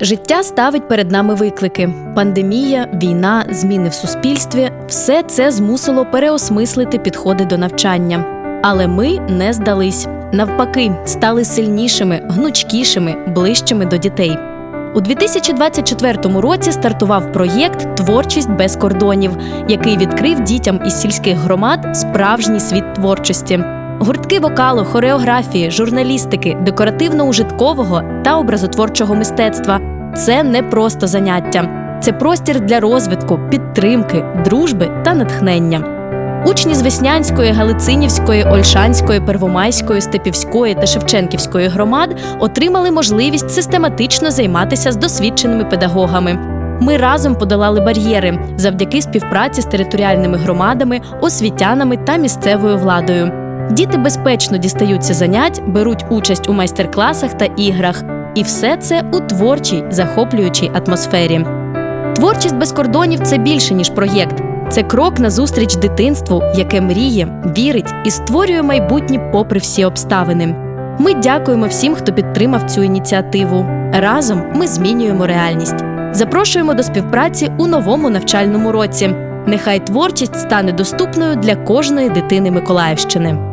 Життя ставить перед нами виклики: пандемія, війна, зміни в суспільстві все це змусило переосмислити підходи до навчання. Але ми не здались. Навпаки, стали сильнішими, гнучкішими, ближчими до дітей. У 2024 році стартував проєкт Творчість без кордонів, який відкрив дітям із сільських громад справжній світ творчості. Гуртки вокалу, хореографії, журналістики, декоративно-ужиткового та образотворчого мистецтва це не просто заняття, це простір для розвитку, підтримки, дружби та натхнення. Учні з Веснянської, Галицинівської, Ольшанської, Первомайської, Степівської та Шевченківської громад отримали можливість систематично займатися з досвідченими педагогами. Ми разом подолали бар'єри завдяки співпраці з територіальними громадами, освітянами та місцевою владою. Діти безпечно дістаються занять, беруть участь у майстер-класах та іграх. І все це у творчій, захоплюючій атмосфері. Творчість без кордонів це більше ніж проєкт. Це крок назустріч дитинству, яке мріє, вірить і створює майбутнє попри всі обставини. Ми дякуємо всім, хто підтримав цю ініціативу. Разом ми змінюємо реальність. Запрошуємо до співпраці у новому навчальному році. Нехай творчість стане доступною для кожної дитини Миколаївщини.